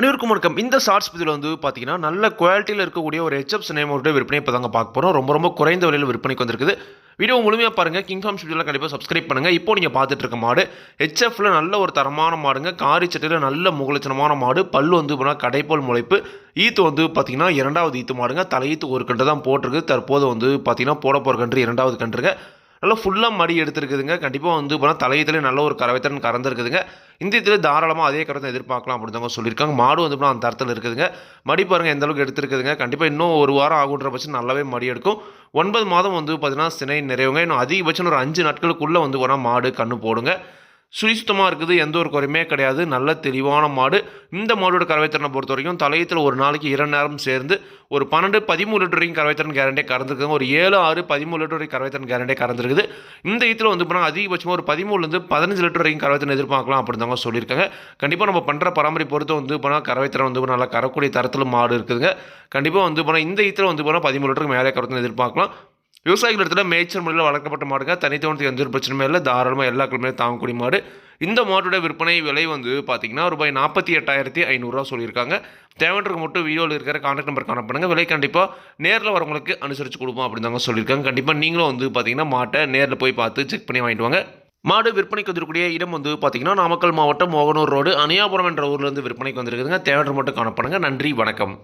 அனைவருக்கும் வணக்கம். இந்த ஷார்ட்ஸ் பதிவில் வந்து பார்த்தீங்கன்னா நல்ல குவாலிட்டியில் இருக்கக்கூடிய ஒரு ஹெச்எப் சினிமாவோட விற்பனை இப்போ தாங்க பார்க்க போகிறோம் ரொம்ப ரொம்ப குறைந்த விலையில் விற்பனைக்கு வந்திருக்குது. வீடியோ முழுமையாக பாருங்கள் கிங் ஃபார்ம் ஸ்டுடியோவில் கண்டிப்பாக சப்ஸ்கிரைப் பண்ணுங்கள் இப்போ நீங்கள் பார்த்துட்டு இருக்க மாடு ஹெச்எஃப்ல நல்ல ஒரு தரமான மாடுங்க. காரி சட்டையில் நல்ல முகலட்சணமான மாடு. பல் வந்து போனால் கடைப்போல் முளைப்பு. ஈத்து வந்து பார்த்தீங்கன்னா இரண்டாவது ஈத்து மாடுங்க. தலையீத்து ஒரு கன்று தான் போட்டிருக்கு. தற்போது வந்து பார்த்தீங்கன்னா போட போகிற கன்று இரண்டாவது கன்றுங்க. நல்லா ஃபுல்லாக மடி எடுத்துருக்குதுங்க. கண்டிப்பாக வந்து போனால் தலையத்திலே நல்ல ஒரு கரவைத்திறன் கறந்துருக்குதுங்க. இந்த இதில் தாராளமாக அதே கறத்தை எதிர்பார்க்கலாம் அப்படின்னு தாங்க சொல்லியிருக்காங்க. மாடு வந்து போனால் அந்த தரத்தில் இருக்குதுங்க. மடி பாருங்கள் எந்த அளவுக்கு எடுத்துருக்குதுங்க. கண்டிப்பாக இன்னும் ஒரு வாரம் ஆகுன்ற பட்சம் நல்லாவே மடி எடுக்கும். ஒன்பது மாதம் வந்து பார்த்தீங்கன்னா சினை நிறைவுங்க. இன்னும் அதிகபட்சம் ஒரு அஞ்சு நாட்களுக்குள்ளே வந்து போனால் மாடு கண்ணு போடுங்க. சுழிசுத்தமாக இருக்குது எந்த ஒரு குறையுமே கிடையாது. நல்ல தெளிவான மாடு. இந்த மாடோட கறவைத்திறனை பொறுத்த வரைக்கும் தலையத்தில் ஒரு நாளைக்கு இரண்டு நேரம் சேர்ந்து ஒரு பன்னெண்டு பதிமூணு லிட்டர் வரைக்கும் கறவைத்திறன் கேரண்டியாக கறந்துருக்குங்க ஒரு ஏழு ஆறு பதிமூணு லிட்டர் வரைக்கும் கறவைத்திறன் கேரண்டியாக கறந்துருக்குது. இந்த இதில் வந்து போனால் அதிகபட்சமாக ஒரு பதிமூணுலேருந்து பதினஞ்சு லிட்டர் வரைக்கும் கறவைத்திறன் எதிர்பார்க்கலாம் அப்படின்னு தாங்க சொல்லியிருக்காங்க. கண்டிப்பாக நம்ம பண்ணுற பராமரிப்பு பொறுத்து வந்து போனால் கறவைத்திறன் வந்து நல்லா கறக்கூடிய தரத்தில் மாடு இருக்குதுங்க. கண்டிப்பாக வந்து போனால் இந்த இதில் வந்து போனால் பதிமூணு லிட்டருக்கு மேலே கறவைத்திறன் எதிர்பார்க்கலாம். விவசாயிகள் இடத்துல மேய்ச்சல் முறையில் வளர்க்கப்பட்ட மாடுங்க தனித்தவனத்துக்கு எந்த ஒரு பிரச்சனையும் இல்லை. தாராளமாக எல்லா கிழமையும் தாங்கக்கூடிய மாடு. இந்த மாட்டோட விற்பனை விலை வந்து பார்த்தீங்கன்னா ரூபாய் நாற்பத்தி எட்டாயிரத்தி ஐநூறுரூவா சொல்லியிருக்காங்க. தேவைன்றக்கு மட்டும் வீடியோவில் இருக்கிற கான்டாக்ட் நம்பர் காண பண்ணுங்கள் விலை கண்டிப்பாக நேரில் வரவங்களுக்கு அனுசரித்து கொடுப்போம் அப்படின்னு தாங்க சொல்லியிருக்காங்க. கண்டிப்பாக நீங்களும் வந்து பார்த்தீங்கன்னா மாட்டை நேரில் போய் பார்த்து செக் பண்ணி வாங்கிட்டு வாங்க. மாடு விற்பனைக்கு வந்திருக்கூடிய இடம் வந்து பார்த்தீங்கன்னா நாமக்கல் மாவட்டம் மோகனூர் ரோடு. அணியாபுரம் என்ற ஊர்லேருந்து விற்பனைக்கு வந்திருக்குதுங்க. தேவைன்ற மட்டும் காணப்படுங்க நன்றி வணக்கம்.